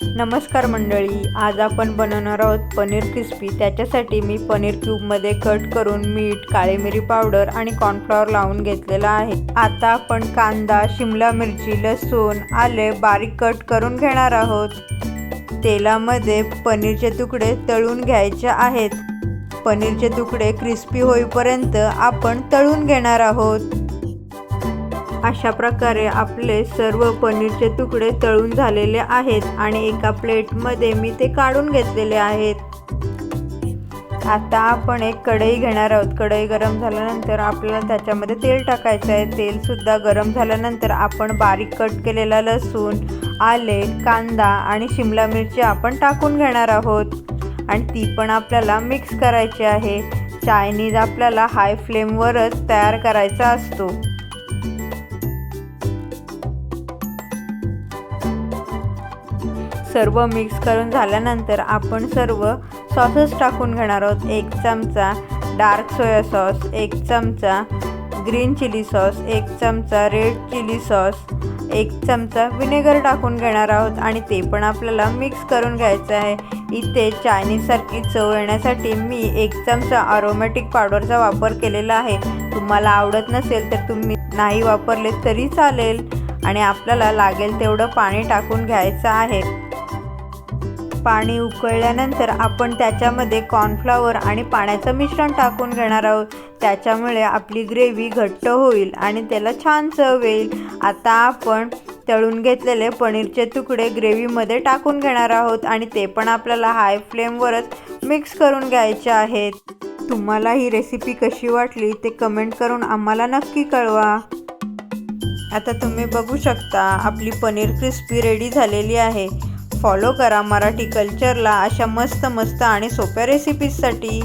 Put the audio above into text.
नमस्कार मंडळी आज आपण बनवणार आहोत पनीर क्रिस्पी त्याच्यासाठी मी पनीर क्यूबमध्ये कट करून मीठ काळी मिरी पावडर आणि कॉर्नफ्लॉवर लावून घेतलेला आहे. आता आपण कांदा शिमला मिरची लसूण आले बारीक कट करून घेणार आहोत. तेलामध्ये पनीरचे तुकडे तळून घ्यायचे आहेत. पनीरचे तुकडे क्रिस्पी होईपर्यंत आपण तळून घेणार आहोत. अशा प्रकारे आपले सर्व पनीरचे तुकडे तळून झालेले आहेत आणि एका प्लेटमध्ये मी ते काढून घेतलेले आहेत. आता आपण एक कढई घेणार आहोत. कढई गरम झाल्यानंतर आपल्याला त्याच्यामध्ये तेल टाकायचं आहे. तेलसुद्धा गरम झाल्यानंतर आपण बारीक कट केलेला लसूण आले कांदा आणि शिमला मिरची आपण टाकून घेणार आहोत. आणि ती पण आपल्याला मिक्स करायची आहे. चायनीज आपल्याला हाय फ्लेमवरच तयार करायचा असतो. सर्व मिक्स करून झाल्यानंतर आपण सर्व सॉसेस टाकून घेणार आहोत. एक चमचा डार्क सोया सॉस एक चमचा ग्रीन चिली सॉस एक चमचा रेड चिली सॉस एक चमचा विनेगर टाकून घेणार आहोत. आणि ते पण आपल्याला मिक्स करून घ्यायचं आहे. इथे चायनीजसारखी चव येण्यासाठी मी एक चमचा अरोमॅटिक पावडरचा वापर केलेला आहे. तुम्हाला आवडत नसेल तर तुम्ही नाही वापरले तरी चालेल. आणि आपल्याला लागेल तेवढं पाणी टाकून घ्यायचं आहे. पाणी उकळल्यानंतर आपण त्याच्यामध्ये कॉर्नफ्लॉवर आणि पाण्याचं मिश्रण टाकून घेणार आहोत. त्याच्यामुळे आपली ग्रेव्ही घट्ट होईल आणि त्याला छान चव येईल आता आपण तळून घेतलेले पनीरचे तुकडे ग्रेव्हीमध्ये टाकून घेणार आहोत आणि ते पण आपल्याला हाय फ्लेमवरच मिक्स करून घ्यायचे आहेत. तुम्हाला ही रेसिपी कशी वाटली ते कमेंट करून आम्हाला नक्की कळवा. आता तुम्ही बघू शकता आपली पनीर क्रिस्पी रेडी झालेली आहे. फॉलो करा मराठी कल्चरला अशा मस्त मस्त आणि सोप्या रेसिपीजसाठी